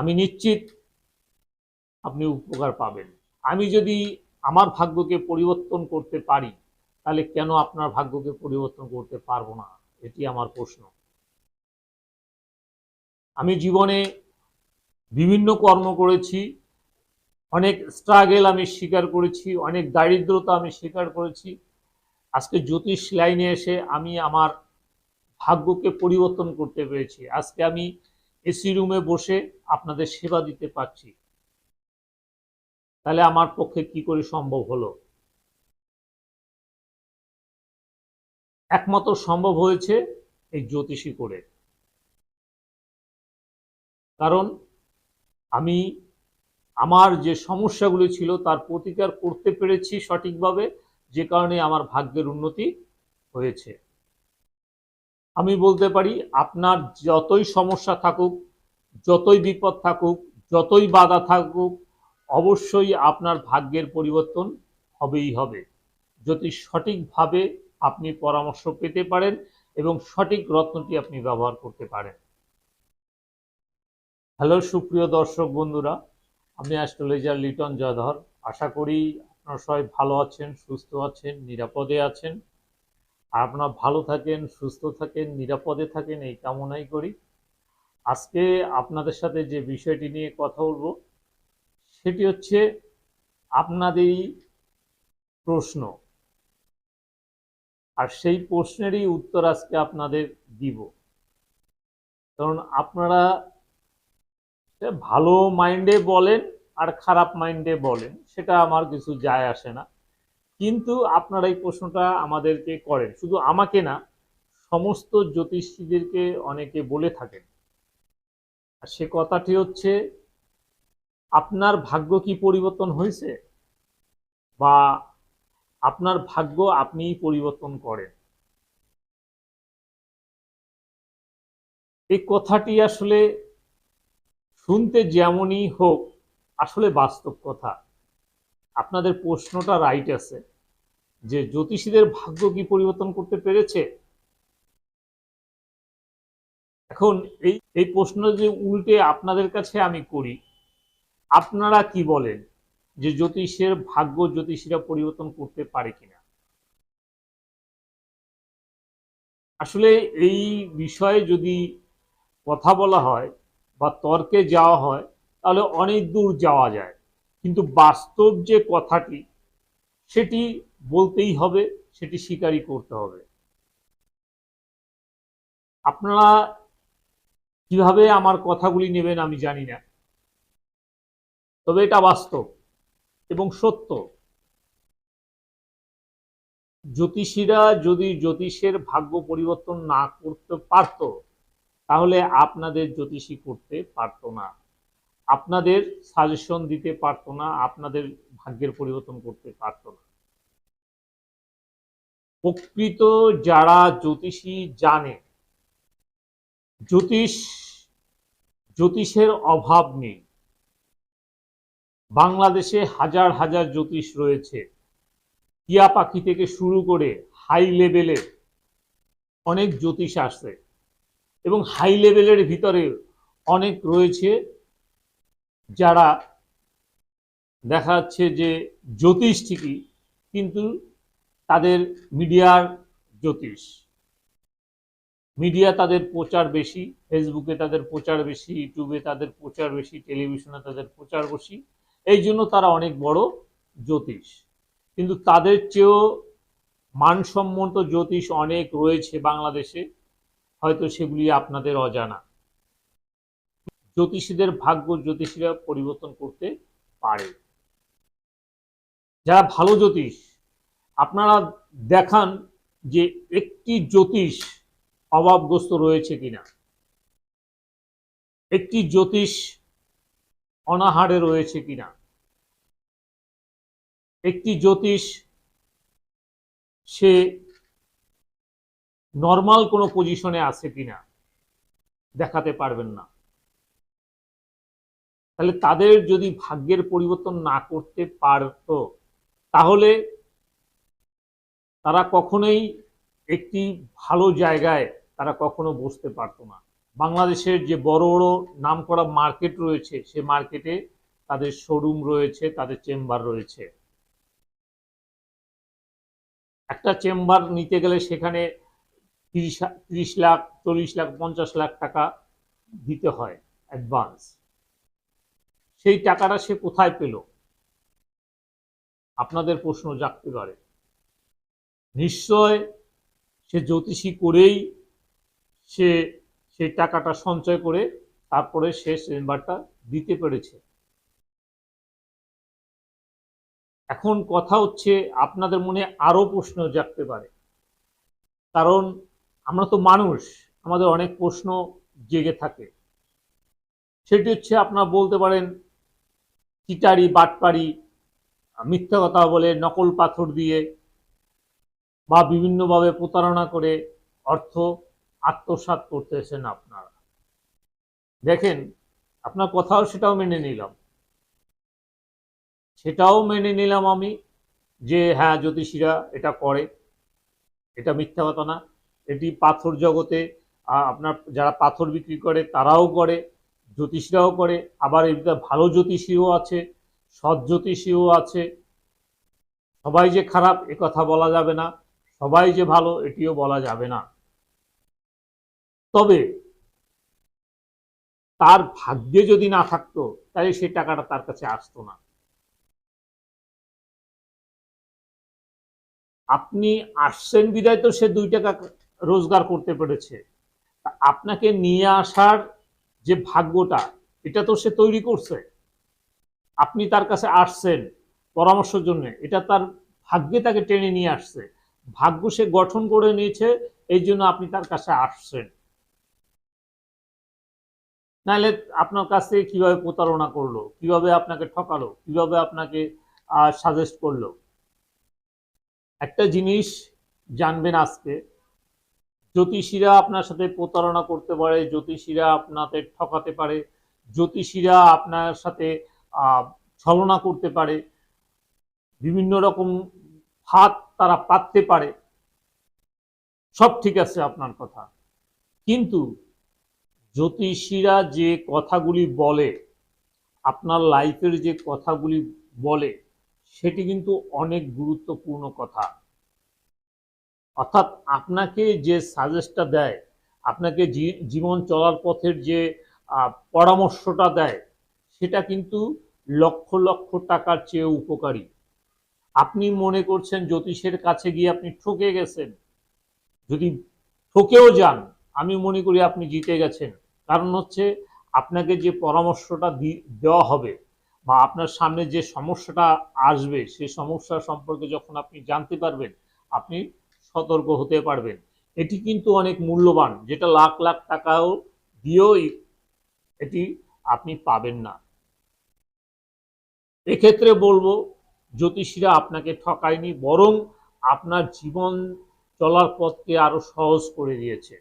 আমি নিশ্চিত আপনি উপকার পাবেন। আমি যদি আমার ভাগ্যকে পরিবর্তন করতে পারি, তাহলে কেন আপনার ভাগ্যকে পরিবর্তন করতে পারব না? এটি আমার প্রশ্ন। আমি জীবনে বিভিন্ন কর্ম করেছি, অনেক স্ট্রাগেল আমি স্বীকার করেছি, অনেক দারিদ্রতা আমি স্বীকার করেছি। আজকে জ্যোতিষ লাইনে এসে আমি আমার ভাগ্যকে পরিবর্তন করতে পেরেছি। আজকে আমি এসি রুমে বসে আপনাদের সেবা দিতে পারছি। তাহলে আমার পক্ষে কি করে সম্ভব হলো? একমাত্র সম্ভব হয়েছে এই জ্যোতিষী করে। কারণ আমি আমার যে সমস্যাগুলি ছিল তার প্রতিকার করতে পেরেছি সঠিকভাবে, যে কারণে আমার ভাগ্যের উন্নতি হয়েছে। আমি বলতে পারি, আপনার যতই সমস্যা থাকুক, যতই বিপদ থাকুক, যতই বাধা থাকুক, অবশ্যই আপনার ভাগ্যের পরিবর্তন হবেই হবে। যদি সঠিকভাবে আপনি পরামর্শ পেতে পারেন এবং সঠিক রত্নটি আপনি ব্যবহার করতে পারেন। হ্যালো, সুপ্রিয় দর্শক বন্ধুরা, আমি অ্যাস্ট্রোলজার লিটন জয়ধর আশা করি আপনারা সবাই ভালো আছেন, সুস্থ আছেন, নিরাপদে আছেন। আপনারা ভালো থাকেন, সুস্থ থাকেন, নিরাপদে থাকেন, এই কামনাই করি। আজকে আপনাদের সাথে যে বিষয়টি নিয়ে কথা বলব, সেটি হচ্ছে আপনাদেরই প্রশ্ন। আর সেই প্রশ্নেরই উত্তর আজকে আপনাদের দিব। কারণ আপনারা ভালো মাইন্ডে বলেন আর খারাপ মাইন্ডে বলেন, সেটা আমার কিছু যায় আসে না। কিন্তু আপনারা এই প্রশ্নটা আমাদেরকে করেন। শুধু আমাকে না, সমস্ত জ্যোতিষীদেরকে অনেকে বলে থাকেন। আর সে কথাটি হচ্ছে, আপনার ভাগ্য কি পরিবর্তন হয়েছে? বা আপনার ভাগ্য আপনিই পরিবর্তন করেন। এই কথাটি আসলে শুনতে যেমনই হোক, আসলে বাস্তব কথা। আপনাদের প্রশ্নটা রাইট আছে। যে জ্যোতিষীদের ভাগ্য কি পরিবর্তন করতে পেরেছে? এখন এই এই প্রশ্ন যে উল্টে আপনাদের কাছে আমি করি, আপনারা কি বলেন যে জ্যোতিষের ভাগ্য জ্যোতিষীরা পরিবর্তন করতে পারে কিনা? আসলে এই বিষয়ে যদি কথা বলা হয় বা তর্কে যাওয়া হয়, তাহলে অনেক দূর যাওয়া যায়। কিন্তু বাস্তব যে কথাটি, সেটি বলতেই হবে, সেটি স্বীকারই করতে হবে। আপনারা কীভাবে আমার কথাগুলি নেবেন আমি জানি না। তবে এটা বাস্তব এবং সত্য। জ্যোতিষীরা যদি জ্যোতিষের ভাগ্য পরিবর্তন না করতে পারত, তাহলে আপনাদের জ্যোতিষী করতে পারতো না। আপনাদের সাজেশন দিতে পারতো না, আপনাদের ভাগ্যের পরিবর্তন করতে পারতো না। প্রকৃত যারা জ্যোতিষী জানে, জ্যোতিষ, জ্যোতিষের অভাব নেই। বাংলাদেশে হাজার হাজার জ্যোতিষ রয়েছে। টিয়া পাখি থেকে শুরু করে হাই লেভেলের অনেক জ্যোতিষ আসছে এবং হাই লেভেলের ভিতরে অনেক রয়েছে যারা দেখা যাচ্ছে যে জ্যোতিষ ঠিকই, কিন্তু তাদের মিডিয়ার জ্যোতিষ। মিডিয়া তাদের প্রচার বেশি, ফেসবুকে তাদের প্রচার বেশি, ইউটিউবে তাদের প্রচার বেশি, টেলিভিশনে তাদের প্রচার বেশি, এই জন্য তারা অনেক বড় জ্যোতিষ। কিন্তু তাদের চেয়েও মানসম্মত জ্যোতিষ অনেক রয়েছে বাংলাদেশে, হয়তো সেগুলি আপনাদের অজানা। জ্যোতিষীদের ভাগ্য জ্যোতিষীরা পরিবর্তন করতে পারে। যারা ভালো জ্যোতিষ আপনারা দেখান যে একটি জ্যোতিষ অভাবগ্রস্ত রয়েছে কিনা। একটি জ্যোতিষ অনাহারে রয়েছে কিনা। একটি জ্যোতিষ, সে নর্মাল কোনো পজিশনে আছে কিনা, দেখাতে পারবেন না। তাহলে তাদের যদি ভাগ্যের পরিবর্তন না করতে পারত, তাহলে তারা কখনোই একটি ভালো জায়গায় তারা কখনো বসতে পারতো না। বাংলাদেশের যে বড় বড় নামকরা মার্কেট রয়েছে, সে মার্কেটে তাদের শোরুম রয়েছে, তাদের চেম্বার রয়েছে। একটা চেম্বার নিতে গেলে সেখানে তিরিশ তিরিশ লাখ, চল্লিশ লাখ, পঞ্চাশ লাখ টাকা দিতে হয় অ্যাডভান্স। সেই টাকাটা সে কোথায় পেল? আপনাদের প্রশ্ন জাগতে পারে। নিশ্চয় সে জ্যোতিষী করেই সে সেই টাকাটা সঞ্চয় করে তারপরে সে চেম্বারটা দিতে পেরেছে। এখন কথা হচ্ছে আপনাদের মনে আরও প্রশ্ন জাগতে পারে। কারণ আমরা তো মানুষ, আমাদের অনেক প্রশ্ন জেগে থাকে। সেটি হচ্ছে আপনারা বলতে পারেন, চিটারি, বাটপারি, মিথ্যা কথা বলে নকল পাথর দিয়ে বা বিভিন্নভাবে প্রতারণা করে অর্থ আত্মসাৎ করতেছেন আপনারা। দেখেন, আপনার কথাও সেটাও মেনে নিলাম। সেটাও মেনে নিলাম আমি যে হ্যাঁ জ্যোতিষীরা এটা করে। এটা মিথ্যা কথা না। এটি পাথর জগতে আপনার যারা পাথর বিক্রি করে তারাও করে, জ্যোতিষীরাও করে। আবার ভিতরে ভালো জ্যোতিষীও আছে, সৎ জ্যোতিষীও আছে। সবাই যে খারাপ, এ কথা বলা যাবে না। সবাই যে ভালো, এটিও বলা যাবে না। তবে তার ভাগ্যে যদি না থাকতো, তাহলে সেই টাকাটা তার কাছে আসতো না। আপনি আসছেন বিদায় তো সে দুই টাকা রোজগার করতে পেরেছে। আপনাকে নিয়ে আসার যে ভাগ্যটা, এটা তো সে তৈরি করছে। আপনি তার কাছে আসছেন পরামর্শের জন্য, এটা তার ভাগ্যে তাকে টেনে নিয়ে আসছে। ভাগ্য সে গঠন করে নিয়েছে, এই জন্য আপনি তার কাছে আসছেন। নাহলে আপনার কাছ থেকে কীভাবে প্রতারণা করল, কীভাবে আপনাকে ঠকালো, কীভাবে আপনাকে সাজেস্ট করল? একটা জিনিস জানবেন আজকে, জ্যোতিষীরা আপনার সাথে প্রতারণা করতে পারে, জ্যোতিষীরা আপনাদের ঠকাতে পারে, জ্যোতিষীরা আপনার সাথে ছলনা করতে পারে, বিভিন্ন রকম হাত তারা পাততে পারে। সব ঠিক আছে আপনার কথা। কিন্তু জ্যোতিষীরা যে কথাগুলি বলে, আপনার লাইফের যে কথাগুলি বলে, সেটি কিন্তু অনেক গুরুত্বপূর্ণ কথা। অর্থাৎ আপনাকে যে সাজেস্টটা দেয়, আপনাকে জীবন চলার পথের যে পরামর্শটা দেয়, সেটা কিন্তু লক্ষ লক্ষ টাকার চেয়ে উপকারী। আপনি মনে করছেন জ্যোতিষের কাছে গিয়ে আপনি ঠকে গেছেন। যদি ঠকেও যান, আমি মনে করি আপনি জিতে গেছেন। কারণ হচ্ছে আপনাকে যে পরামর্শটা দেওয়া হবে বা আপনার সামনে যে সমস্যাটা আসবে সেই সমস্যা সম্পর্কে যখন আপনি জানতে পারবেন, আপনি সতর্ক হতে পারবেন। এটি কিন্তু অনেক মূল্যবান, যেটা লাখ লাখ টাকাও দিয়েও এটি আপনি পাবেন না। এক্ষেত্রে বলব জ্যোতিষীরা আপনাকে ঠকায়নি, বরং আপনার জীবন চলার পথকে আরও সহজ করে দিয়েছে।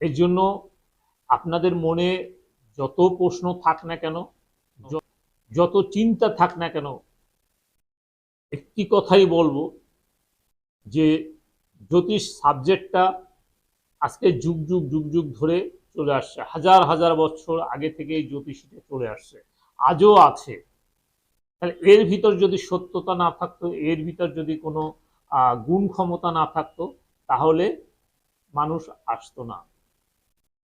এই জন্য আপনাদের মনে যত প্রশ্ন থাক না কেন যত চিন্তা থাক না কেন, একটি কথাই বলব যে জ্যোতিষ সাবজেক্টটা আজকে যুগ যুগ যুগ যুগ ধরে চলে আসছে। হাজার হাজার বছর আগে থেকে এই জ্যোতিষীটা চলে আসছে। আজও আছে। তাহলে এর ভিতর যদি সত্যতা না থাকতো, এর ভিতর যদি কোনো গুণ ক্ষমতা না থাকতো, তাহলে মানুষ আসতো না।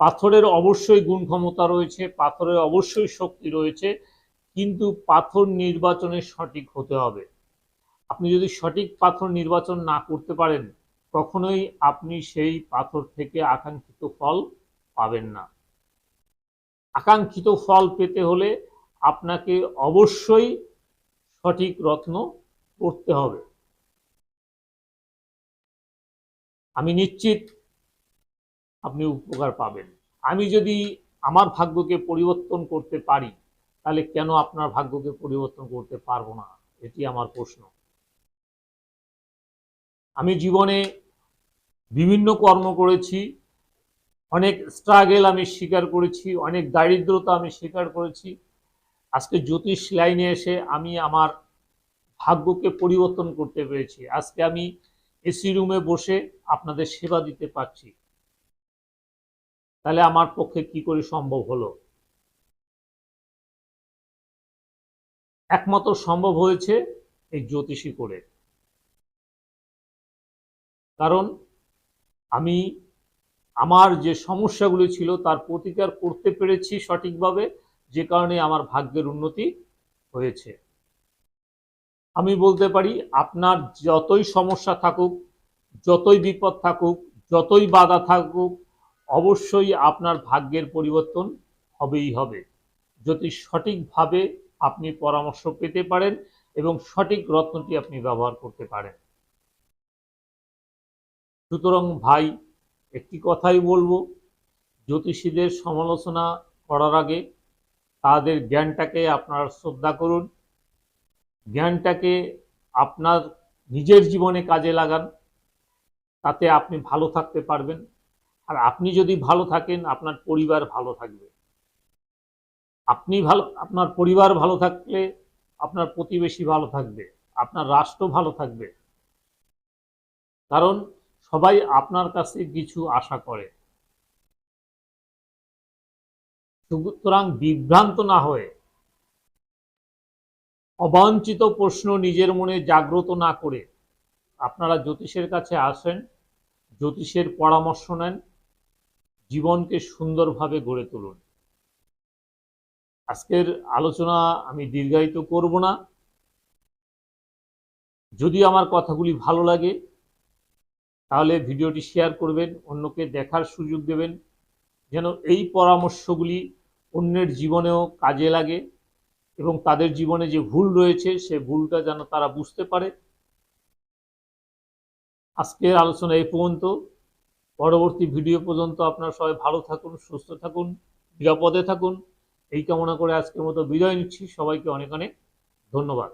পাথরের অবশ্যই গুণ ক্ষমতা রয়েছে, পাথরের অবশ্যই শক্তি রয়েছে, কিন্তু পাথর নির্বাচনে সঠিক হতে হবে। আপনি যদি সঠিক পাথর নির্বাচন না করতে পারেন, কখনোই আপনি সেই পাথর থেকে আকাঙ্ক্ষিত ফল পাবেন না। আকাঙ্ক্ষিত ফল পেতে হলে আপনাকে অবশ্যই সঠিক রত্ন করতে হবে। আমি নিশ্চিত আপনি উপকার পাবেন। আমি যদি আমার ভাগ্যকে পরিবর্তন করতে পারি, তাহলে কেন আপনার ভাগ্যকে পরিবর্তন করতে পারব না? এটি আমার প্রশ্ন। আমি জীবনে বিভিন্ন কর্ম করেছি, অনেক স্ট্রাগেল আমি স্বীকার করেছি, অনেক দারিদ্রতা আমি স্বীকার করেছি আজকে জ্যোতিষ লাইনে এসে আমি আমার ভাগ্যকে পরিবর্তন করতে পেরেছি। আজকে আমি এসি রুমে বসে আপনাদের সেবা দিতে পারছি। তাহলে আমার পক্ষে কি করে সম্ভব হলো? একমাত্র সম্ভব হয়েছে এই জ্যোতিষী করে। কারণ আমি আমার যে সমস্যাগুলো ছিল তার প্রতিকার করতে পেরেছি সঠিকভাবে। যে কারণে আমার ভাগ্যের উন্নতি হয়েছে। আমি বলতে পারি, আপনার যতই সমস্যা থাকুক, যতই বিপদ থাকুক, যতই বাধা থাকুক, অবশ্যই আপনার ভাগ্যের পরিবর্তন হবেই হবে। যদি সঠিকভাবে আপনি পরামর্শ পেতে পারেন এবং সঠিক রত্নটি আপনি ব্যবহার করতে পারেন। সুতরাং ভাই, একটি কথাই বলব, জ্যোতিষীদের সমালোচনা করার আগে তাদের জ্ঞানটাকে আপনার শ্রদ্ধা করুন। জ্ঞানটাকে আপনার নিজের জীবনে কাজে লাগান, তাতে আপনি ভালো থাকতে পারবেন। আর আপনি যদি ভালো থাকেন, আপনার পরিবার ভালো থাকবে। আপনি ভালো, আপনার পরিবার ভালো থাকলে আপনার প্রতিবেশী ভালো থাকবে, আপনার রাষ্ট্র ভালো থাকবে। কারণ সবাই আপনার কাছে কিছু আশা করে। সুতরাং বিভ্রান্ত না হয়ে অবাঞ্ছিত প্রশ্ন নিজের মনে জাগ্রত না করে আপনারা জ্যোতিষের কাছে আসেন, জ্যোতিষের পরামর্শ নেন, জীবনকে সুন্দরভাবে গড়ে তুলুন। আজকের আলোচনা আমি দীর্ঘায়িত করব না। যদি আমার কথাগুলি ভালো লাগে, তাহলে ভিডিওটি শেয়ার করবেন, অন্যকে দেখার সুযোগ দেবেন, যেন এই পরামর্শগুলি অন্যের জীবনেও কাজে লাগে এবং তাদের জীবনে যে ভুল রয়েছে, সে ভুলটা যেন তারা বুঝতে পারে। আজকের আলোচনা এই পর্যন্ত। পরবর্তী ভিডিও পর্যন্ত আপনারা সবাই ভালো থাকুন, সুস্থ থাকুন, নিরাপদে থাকুন। এই কামনা করে আজকের মতো বিদায় নিচ্ছি। সবাইকে অনেক অনেক ধন্যবাদ।